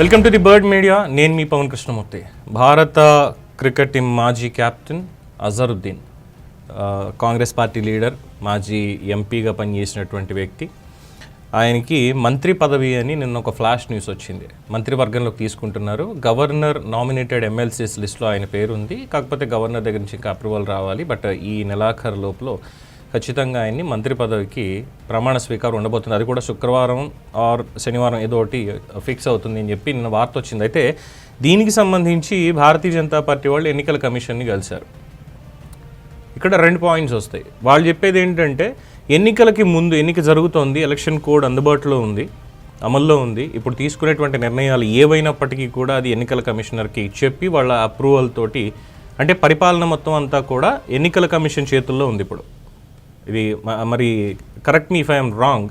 Welcome to the bird media నేను మీ పవన్ కృష్ణమూర్తి. భారత క్రికెట్ టీం మాజీ captain Azharuddin Congress party leader మాజీ ఎంపీగా పనిచేసినటువంటి వ్యక్తి. ఆయనకి మంత్రి పదవి అని నిన్న ఒక ఫ్లాష్ న్యూస్ వచ్చింది. మంత్రివర్గంలోకి తీసుకుంటున్నారు. గవర్నర్ నామినేటెడ్ ఎమ్మెల్సీస్ లిస్ట్లో ఆయన పేరు ఉంది కాకపోతే గవర్నర్ దగ్గర నుంచి ఇంకా అప్రూవల్ రావాలి. బట్ ఈ నెలాఖరు లోపల ఖచ్చితంగా ఆయన్ని మంత్రి పదవికి ప్రమాణ స్వీకారం ఉండబోతుంది అది కూడా శుక్రవారం ఆర్ శనివారం ఏదో ఒకటి ఫిక్స్ అవుతుంది అని చెప్పి నిన్న వార్త వచ్చింది. అయితే దీనికి సంబంధించి భారతీయ జనతా పార్టీ వాళ్ళు ఎన్నికల కమిషన్ని కలిశారు. ఇక్కడ రెండు పాయింట్స్ వస్తాయి. వాళ్ళు చెప్పేది ఏంటంటే ఎన్నికలకి ముందు ఎన్నిక జరుగుతోంది ఎలక్షన్ కోడ్ అందుబాటులో ఉంది అమల్లో ఉంది. ఇప్పుడు తీసుకునేటువంటి నిర్ణయాలు ఏవైనప్పటికీ కూడా అది ఎన్నికల కమిషనర్కి చెప్పి వాళ్ళ అప్రూవల్ తోటి అంటే పరిపాలన మొత్తం అంతా కూడా ఎన్నికల కమిషన్ చేతుల్లో ఉంది ఇప్పుడు. ఇది మ- మరి correct me if I'm wrong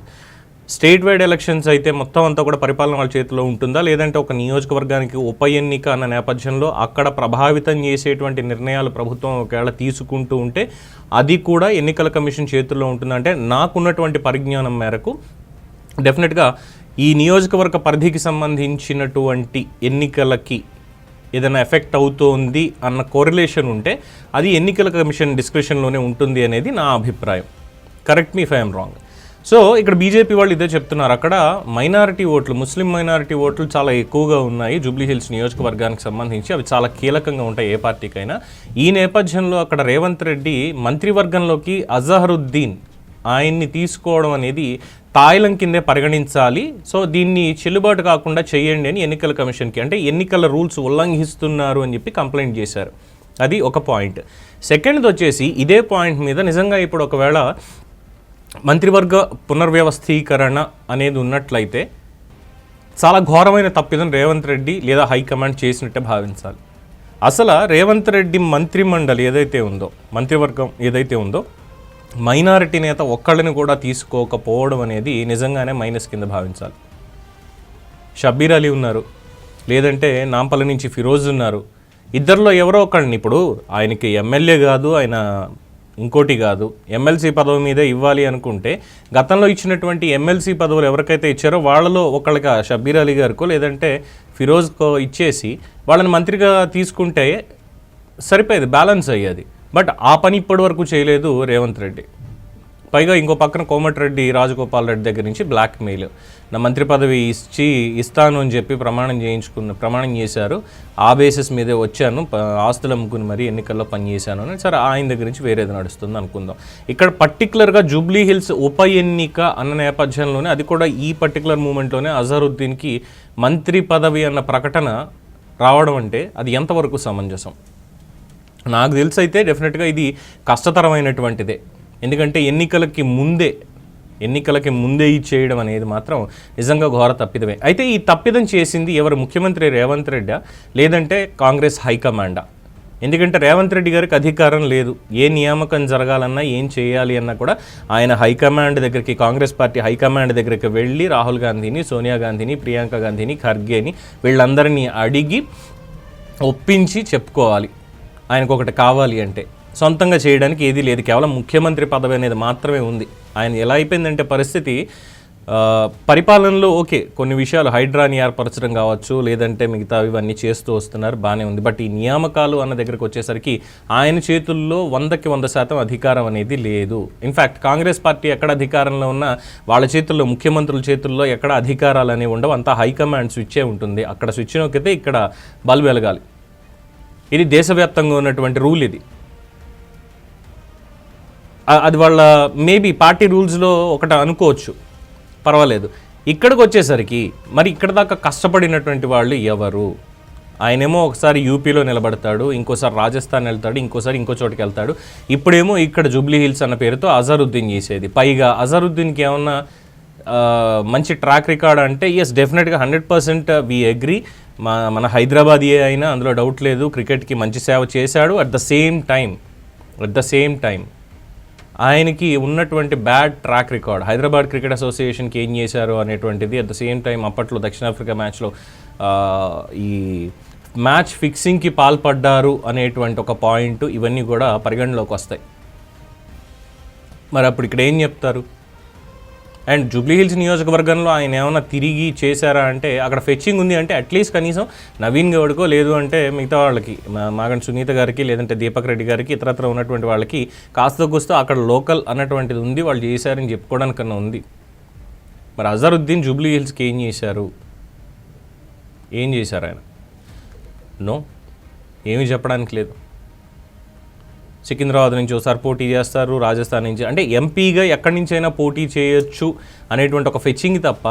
state wide elections అయితే మొత్తం అంతా కూడా పరిపాలన వాళ్ళ చేతిలో ఉంటుందా? లేదంటే ఒక నియోజకవర్గానికి ఉప ఎన్నిక అన్న నేపథ్యంలో అక్కడ ప్రభావితం చేసేటువంటి నిర్ణయాలు ప్రభుత్వం ఒకవేళ తీసుకుంటూ ఉంటే అది కూడా ఎన్నికల కమిషన్ చేతుల్లో ఉంటుందంటే నాకున్నటువంటి పరిజ్ఞానం మేరకు డెఫినెట్గా ఈ నియోజకవర్గ పరిధికి సంబంధించినటువంటి ఎన్నికలకి ఏదైనా ఎఫెక్ట్ అవుతోంది అన్న కోరిలేషన్ ఉంటే అది ఎన్నికల కమిషన్ డిస్క్రిప్షన్లోనే ఉంటుంది అనేది నా అభిప్రాయం. Correct me I'm wrong so ఇక్కడ బీజేపీ వాళ్ళు ఇదే చెప్తున్నారు. అక్కడ మైనారిటీ ఓట్లు ముస్లిం మైనారిటీ ఓట్లు చాలా ఎక్కువగా ఉన్నాయి. జూబ్లీ హిల్స్ నియోజకవర్గానికి సంబంధించి అవి చాలా కీలకంగా ఉంటాయి ఏ పార్టీకైనా. ఈ నేపథ్యంలో అక్కడ రేవంత్ రెడ్డి మంత్రివర్గంలోకి అజహరుద్దీన్ ఆయన్ని తీసుకోవడం అనేది తాయిలం కిందే పరిగణించాలి. సో దీన్ని చెల్లుబాటు కాకుండా చేయండి అని ఎన్నికల కమిషన్కి అంటే ఎన్నికల రూల్స్ ఉల్లంఘిస్తున్నారు అని చెప్పి కంప్లైంట్ చేశారు. అది ఒక పాయింట్. సెకండ్ది వచ్చేసి ఇదే పాయింట్ మీద నిజంగా ఇప్పుడు ఒకవేళ మంత్రివర్గ పునర్వ్యవస్థీకరణ అనేది ఉన్నట్లయితే చాలా ఘోరమైన తప్పిదం రేవంత్ రెడ్డి లేదా హైకమాండ్ చేసినట్టే భావించాలి. అసలు రేవంత్ రెడ్డి మంత్రిమండలి ఏదైతే ఉందో మంత్రివర్గం ఏదైతే ఉందో మైనారిటీ నేత ఒక్కళ్ళని కూడా తీసుకోకపోవడం అనేది నిజంగానే మైనస్ కింద భావించాలి. షబ్బీర్ అలీ ఉన్నారు లేదంటే నాంపల్లి నుంచి ఫిరోజ్ ఉన్నారు. ఇద్దరిలో ఎవరో ఒకళ్ళని ఇప్పుడు ఆయనకి ఎమ్మెల్యే కాదు ఆయన ఇంకోటి కాదు. ఎమ్మెల్సీ పదవి మీద ఇవ్వాలి అనుకుంటే గతంలో ఇచ్చినటువంటి ఎమ్మెల్సీ పదవులు ఎవరికైతే ఇచ్చారో వాళ్ళలో ఒకళ్ళకి షబ్బీర్ అలీ గారికో లేదంటే ఫిరోజ్కో ఇచ్చేసి వాళ్ళని మంత్రిగా తీసుకుంటే సరిపోయేది బ్యాలెన్స్ అయ్యేది. బట్ ఆ పని ఇప్పటి వరకు చేయలేదు రేవంత్ రెడ్డి. పైగా ఇంకో పక్కన కోమటిరెడ్డి రాజగోపాల్ రెడ్డి దగ్గర నుంచి బ్లాక్ మెయిల్ నా మంత్రి పదవి ఇచ్చి ఇస్తాను అని చెప్పి ప్రమాణం చేయించుకున్న ప్రమాణం చేశారు. ఆ బేసిస్ మీదే వచ్చాను. ఆస్తులు అమ్ముకుని మరి ఎన్నికల్లో పనిచేశాను అని. సరే ఆయన దగ్గర నుంచి వేరేది నడుస్తుంది అనుకుందాం. ఇక్కడ పర్టికులర్గా జూబ్లీ హిల్స్ ఉప ఎన్నిక అన్న నేపథ్యంలోనే అది కూడా ఈ పర్టికులర్ మూమెంట్లోనే అజరుద్దీన్కి మంత్రి పదవి అన్న ప్రకటన రావడం అంటే అది ఎంతవరకు సమంజసం? నాకు తెలిసి అయితే డెఫినెట్గా ఇది కష్టతరమైనటువంటిదే. ఎందుకంటే ఎన్నికలకి ముందే ఎన్నికలకి ముందే చేయడం అనేది మాత్రం నిజంగా ఘోర తప్పిదమే. అయితే ఈ తప్పిదం చేసింది ఎవరు? ముఖ్యమంత్రి రేవంత్ రెడ్డా లేదంటే కాంగ్రెస్ హైకమాండా? ఎందుకంటే రేవంత్ రెడ్డి గారికి అధికారం లేదు. ఏ నియామకం జరగాలన్నా ఏం చేయాలి అన్నా కూడా ఆయన హైకమాండ్ దగ్గరికి కాంగ్రెస్ పార్టీ హైకమాండ్ దగ్గరికి వెళ్ళి రాహుల్ గాంధీని సోనియా గాంధీని ప్రియాంక గాంధీని ఖర్గేని వీళ్ళందరినీ అడిగి ఒప్పించి చెప్పుకోవాలి. ఆయనకు ఒకటి కావాలి అంటే. సొంతంగా చేయడానికి ఏదీ లేదు. కేవలం ముఖ్యమంత్రి పదవి అనేది మాత్రమే ఉంది. ఆయన ఎలా అయిపోయిందంటే పరిస్థితి పరిపాలనలో ఓకే కొన్ని విషయాలు హైడ్రాని ఏర్పరచడం కావచ్చు లేదంటే మిగతా ఇవన్నీ చేస్తూ వస్తున్నారు బాగానే ఉంది. బట్ ఈ నియామకాలు అన్న దగ్గరకు వచ్చేసరికి ఆయన చేతుల్లో వందకి వంద శాతం అధికారం అనేది లేదు. ఇన్ఫ్యాక్ట్ కాంగ్రెస్ పార్టీ ఎక్కడ అధికారంలో ఉన్నా వాళ్ళ చేతుల్లో ముఖ్యమంత్రుల చేతుల్లో ఎక్కడ అధికారాలు అనేవి ఉండవు. అంతా హైకమాండ్ స్విచ్చే ఉంటుంది. అక్కడ స్విచ్ నొక్కితే ఇక్కడ బల్బు వెలగాలి. ఇది దేశవ్యాప్తంగా ఉన్నటువంటి రూల్ ఇది. అది వాళ్ళ మేబీ పార్టీ రూల్స్లో ఒకటి అనుకోవచ్చు. పర్వాలేదు. ఇక్కడికి వచ్చేసరికి మరి ఇక్కడ దాకా కష్టపడినటువంటి వాళ్ళు ఎవరు? ఆయనేమో ఒకసారి యూపీలో నిలబడతాడు ఇంకోసారి రాజస్థాన్ వెళ్తాడు ఇంకోసారి ఇంకో చోటుకి వెళ్తాడు. ఇప్పుడేమో ఇక్కడ జూబ్లీ హిల్స్ అన్న పేరుతో అజరుద్దీన్ చేసేది. పైగా అజరుద్దీన్కి ఏమన్నా మంచి ట్రాక్ రికార్డ్ అంటే ఎస్ డెఫినెట్గా హండ్రెడ్ పర్సెంట్ వీ అగ్రి మా మన హైదరాబాద్ ఏ అయినా అందులో డౌట్ లేదు. క్రికెట్కి మంచి సేవ చేశాడు. At the same time at the same time ఆయనకి ఉన్నటువంటి bad track record Hyderabad cricket అసోసియేషన్కి ఏం చేశారు అనేటువంటిది అట్ ద సేమ్ టైం అప్పట్లో దక్షిణాఫ్రికా మ్యాచ్లో ఈ మ్యాచ్ ఫిక్సింగ్కి పాల్పడ్డారు అనేటువంటి ఒక పాయింట్ ఇవన్నీ కూడా పరిగణలోకి వస్తాయి. మరి అప్పుడు ఇక్కడ ఏం చెప్తారు? అండ్ జూబ్లీ హిల్స్ నియోజకవర్గంలో ఆయన ఏమైనా తిరిగి చేశారా అంటే అక్కడ ఫెచ్చింగ్ ఉంది అంటే అట్లీస్ట్ కనీసం నవీన్ గౌడ్కో లేదు అంటే మిగతా వాళ్ళకి మా- మాగంటి సునీత గారికి లేదంటే దీపక్ రెడ్డి గారికి ఇతరత్ర ఉన్నటువంటి వాళ్ళకి కాస్త కూస్తో అక్కడ లోకల్ అన్నటువంటిది ఉంది వాళ్ళు చేశారని చెప్పుకోవడానికన్నా ఉంది. మరి అజరుద్దీన్ జూబ్లీ హిల్స్కి ఏం చేశారు? ఏం చేశారు ఆయన? నో? ఏమీ చెప్పడానికి లేదు. సికింద్రాబాద్ నుంచి ఒకసారి పోటీ చేస్తారు రాజస్థాన్ నుంచి. అంటే ఎంపీగా ఎక్కడి నుంచైనా పోటీ చేయొచ్చు అనేటువంటి ఒక ఫెచ్చింగ్ తప్ప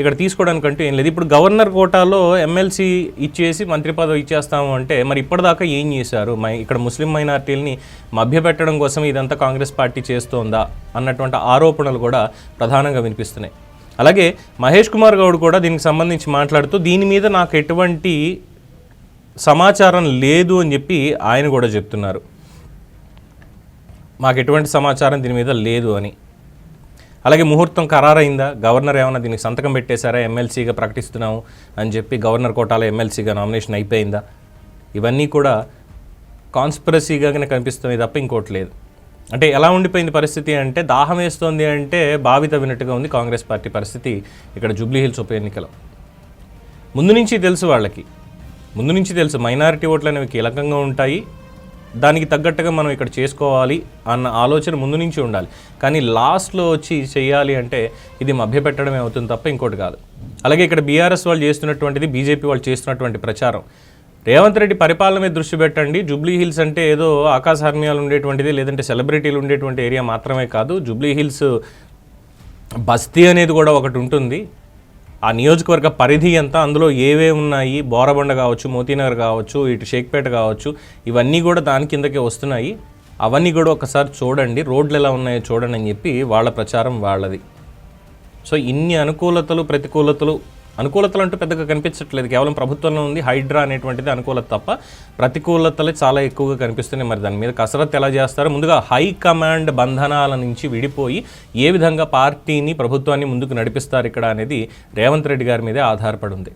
ఇక్కడ తీసుకోవడానికంటూ ఏం లేదు. ఇప్పుడు గవర్నర్ కోటాలో ఎమ్మెల్సీ ఇచ్చేసి మంత్రి పదవి ఇచ్చేస్తాము అంటే మరి ఇప్పటిదాకా ఏం చేశారు? మై ఇక్కడ ముస్లిం మైనార్టీలని మభ్యపెట్టడం కోసం ఇదంతా కాంగ్రెస్ పార్టీ చేస్తోందా అన్నటువంటి ఆరోపణలు కూడా ప్రధానంగా వినిపిస్తున్నాయి. అలాగే మహేష్ కుమార్ గౌడ్ కూడా దీనికి సంబంధించి మాట్లాడుతూ దీని మీద నాకు ఎటువంటి సమాచారం లేదు అని చెప్పి ఆయన కూడా చెప్తున్నారు. మాకు ఎటువంటి సమాచారం దీని మీద లేదు అని. అలాగే ముహూర్తం ఖరారైందా? గవర్నర్ ఏమైనా దీనికి సంతకం పెట్టేశారా? ఎమ్మెల్సీగా ప్రకటిస్తున్నాము అని చెప్పి గవర్నర్ కోటాలో ఎమ్మెల్సీగా నామినేషన్ అయిపోయిందా? ఇవన్నీ కూడా కాన్స్పిరసీగానే కనిపిస్తుంది తప్ప ఇంకోటి లేదు. అంటే ఎలా ఉండిపోయింది పరిస్థితి అంటే దాహం వేస్తోంది అంటే భావిత వినట్టుగా ఉంది కాంగ్రెస్ పార్టీ పరిస్థితి ఇక్కడ జూబ్లీ హిల్స్ ఉప ఎన్నికలో. ముందు నుంచి తెలుసు వాళ్ళకి. ముందు నుంచి తెలుసు మైనారిటీ ఓట్లు అనేవి కీలకంగా ఉంటాయి. దానికి తగ్గట్టుగా మనం ఇక్కడ చేసుకోవాలి అన్న ఆలోచన ముందు నుంచి ఉండాలి. కానీ లాస్ట్లో వచ్చి చేయాలి అంటే ఇది మభ్యపెట్టడమే అవుతుంది తప్ప ఇంకోటి కాదు. అలాగే ఇక్కడ బీఆర్ఎస్ వాళ్ళు చేస్తున్నటువంటిది బీజేపీ వాళ్ళు చేస్తున్నటువంటి ప్రచారం. రేవంత్ రెడ్డి పరిపాలన మీద దృష్టి పెట్టండి. జూబ్లీ హిల్స్ అంటే ఏదో ఆకాశహర్మ్యాలు ఉండేటువంటిది లేదంటే సెలబ్రిటీలు ఉండేటువంటి ఏరియా మాత్రమే కాదు. జూబ్లీ హిల్స్ బస్తీ అనేది కూడా ఒకటి ఉంటుంది. ఆ నియోజకవర్గ పరిధి ఎంత? అందులో ఏవే ఉన్నాయి? బోరబండ కావచ్చు మోతీనగర్ కావచ్చు ఇటు షేక్పేట కావచ్చు ఇవన్నీ కూడా దాని కిందకే వస్తున్నాయి. అవన్నీ కూడా ఒకసారి చూడండి. రోడ్లు ఎలా ఉన్నాయో చూడండి అని చెప్పి వాళ్ళ ప్రచారం వాళ్ళది. సో ఇన్ని అనుకూలతలు ప్రతికూలతలు అనుకూలతలు అంటూ పెద్దగా కనిపించట్లేదు. కేవలం ప్రభుత్వంలో ఉంది హైడ్రా అనేటువంటిది అనుకూలత తప్ప ప్రతికూలతలు చాలా ఎక్కువగా కనిపిస్తున్నాయి. మరి దాని మీద కసరత్తు ఎలా చేస్తారో? ముందుగా హైకమాండ్ బంధనాల నుంచి విడిపోయి ఏ విధంగా పార్టీని ప్రభుత్వాన్ని ముందుకు నడిపిస్తారు ఇక్కడ అనేది రేవంత్ రెడ్డి గారి మీదే ఆధారపడి ఉంది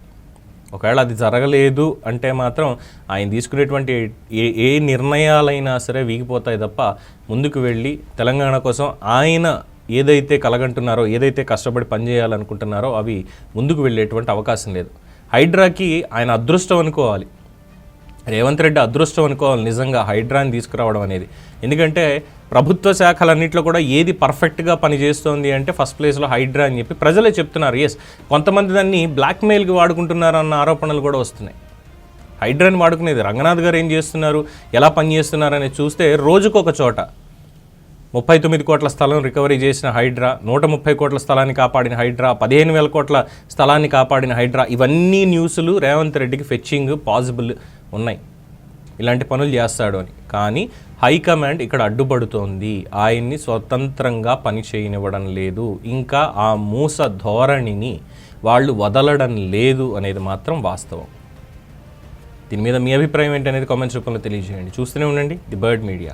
ఒకవేళ అది జరగలేదు అంటే మాత్రం ఆయన తీసుకునేటువంటి ఏ ఏ నిర్ణయాలైనా సరే వీగిపోతాయి తప్ప ముందుకు వెళ్ళి తెలంగాణ కోసం ఆయన ఏదైతే కలగంటున్నారో ఏదైతే కష్టపడి పనిచేయాలనుకుంటున్నారో అవి ముందుకు వెళ్ళేటువంటి అవకాశం లేదు. హైడ్రాకి ఆయన అదృష్టం అనుకోవాలి. రేవంత్ రెడ్డి అదృష్టం అనుకోవాలి నిజంగా హైడ్రాని తీసుకురావడం అనేది. ఎందుకంటే ప్రభుత్వ శాఖలన్నింటిలో కూడా ఏది పర్ఫెక్ట్గా పనిచేస్తోంది అంటే ఫస్ట్ ప్లేస్లో హైడ్రా అని చెప్పి ప్రజలే చెప్తున్నారు. ఎస్ కొంతమంది దాన్ని బ్లాక్మెయిల్కి వాడుకుంటున్నారు అన్న ఆరోపణలు కూడా వస్తున్నాయి. హైడ్రాని వాడుకునేది రంగనాథ్ గారు ఏం చేస్తున్నారు ఎలా పనిచేస్తున్నారు అనేది చూస్తే రోజుకొక చోట ముప్పై తొమ్మిది కోట్ల స్థలం రికవరీ చేసిన హైడ్రా నూట ముప్పై కోట్ల స్థలాన్ని కాపాడిన హైడ్రా పదిహేను వేల కోట్ల స్థలాన్ని కాపాడిన హైడ్రా ఇవన్నీ న్యూస్లు రేవంత్ రెడ్డికి ఫెచ్చింగ్ పాసిబుల్ ఉన్నాయి. ఇలాంటి పనులు చేస్తాడు అని. కానీ హైకమాండ్ ఇక్కడ అడ్డుపడుతోంది. ఆయన్ని స్వతంత్రంగా పని చేయనివ్వడం లేదు. ఇంకా ఆ మూస ధోరణిని వాళ్ళు వదలడం లేదు అనేది మాత్రం వాస్తవం. దీని మీద మీ అభిప్రాయం ఏంటనేది కామెంట్స్ రూపంలో తెలియజేయండి. చూస్తూనే ఉండండి. The bird media.